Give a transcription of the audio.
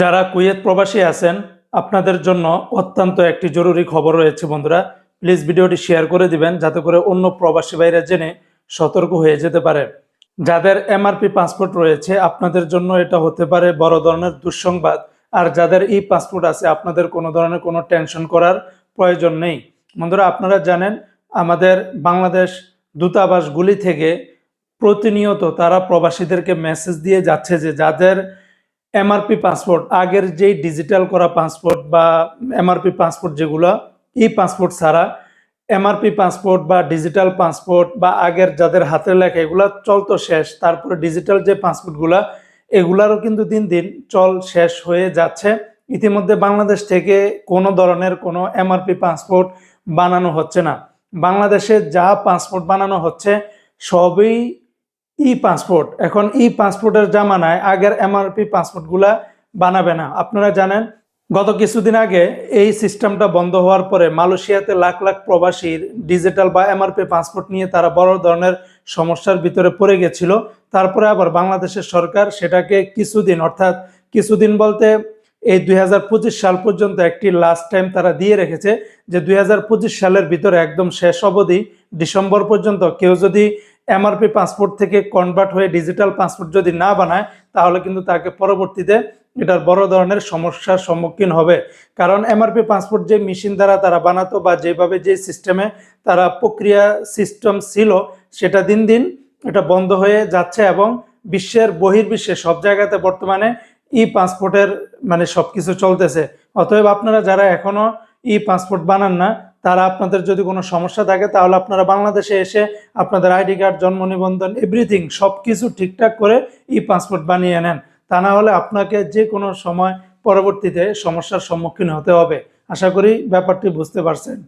যারা কুয়েত প্রবাসী আছেন, আপনাদের জন্য অত্যন্ত একটি জরুরি খবর রয়েছে বন্ধুরা। প্লিজ ভিডিওটি শেয়ার করে দিবেন, যাতে করে অন্য প্রবাসী ভাইরা জেনে সতর্ক হয়ে যেতে পারে। যাদের এমআরপি পাসপোর্ট রয়েছে, আপনাদের জন্য এটা হতে পারে বড় ধরনের দুঃসংবাদ। আর যাদের ই পাসপোর্ট আছে, আপনাদের কোনো ধরনের কোনো টেনশন করার প্রয়োজন নেই। বন্ধুরা, আপনারা জানেন, আমাদের বাংলাদেশ দূতাবাসগুলি থেকে প্রতিনিয়ত তারা প্রবাসীদেরকে মেসেজ দিয়ে যাচ্ছে যে, যাদের এমআরপি পাসপোর্ট আগের যেই ডিজিটাল করা পাসপোর্ট বা এমআরপি পাসপোর্ট যেগুলো, ই পাসপোর্ট ছাড়া এমআরপি পাসপোর্ট বা ডিজিটাল পাসপোর্ট বা আগের যাদের হাতের লেখা এগুলো চল তো শেষ, তারপরে ডিজিটাল যে পাসপোর্টগুলো এগুলারও কিন্তু দিন দিন চল শেষ হয়ে যাচ্ছে। ইতিমধ্যে বাংলাদেশ থেকে কোনো ধরনের কোনো এমআরপি পাসপোর্ট বানানো হচ্ছে না। বাংলাদেশে যা পাসপোর্ট বানানো হচ্ছে, সবই ই পাসপোর্ট এখন ই পাসপোর্টের জামানায় আগের এমআরপি পাসপোর্টগুলা বানাবে না। আপনারা জানেন, গত কিছুদিন আগে এই সিস্টেমটা বন্ধ হওয়ার পরে মালয়েশিয়াতে লাখ লাখ প্রবাসীর ডিজিটাল বা এমআরপি পাসপোর্ট নিয়ে তারা বড় ধরনের সমস্যার ভিতরে পড়ে গেছিল। তারপরে আবার বাংলাদেশের সরকার সেটাকে কিছুদিন, অর্থাৎ কিছুদিন বলতে এই দুই হাজার পঁচিশ সাল পর্যন্ত একটি লাস্ট টাইম তারা দিয়ে রেখেছে যে দুই হাজার পঁচিশ সালের ভিতরে একদম শেষ অবধি ডিসেম্বর পর্যন্ত কেউ যদি এমআরপি পাসপোর্ট থেকে কনভার্ট হয়ে ডিজিটাল পাসপোর্ট যদি না বানায়, তাহলে কিন্তু তাকে পরবর্তীতে এটার বড় ধরনের সমস্যার সম্মুখীন হবে। কারণ এমআরপি পাসপোর্ট যে মেশিন দ্বারা তারা বানাতো বা যেভাবে যে সিস্টেমে তারা প্রক্রিয়া সিস্টেম ছিল, সেটা দিন দিন এটা বন্ধ হয়ে যাচ্ছে এবং বিশ্বের বহির্বিশ্বে সব জায়গাতে বর্তমানে ই পাসপোর্টের মানে সব কিছু চলতেছে। অতএব আপনারা যারা এখনও ই পাসপোর্ট বানান না তারা আপনাদের যদি কোনো সমস্যা থাকে, তাহলে আপনারা বাংলাদেশে এসে আপনাদের আইডি কার্ড, জন্ম নিবন্ধন এভরিথিং সব কিছু ঠিকঠাক করে ই পাসপোর্ট বানিয়ে নেন। তা না হলে আপনাকে যে কোনো সময় পরবর্তীতে সমস্যার সম্মুখীন হতে হবে। আশা করি ব্যাপারটি বুঝতে পারছেন।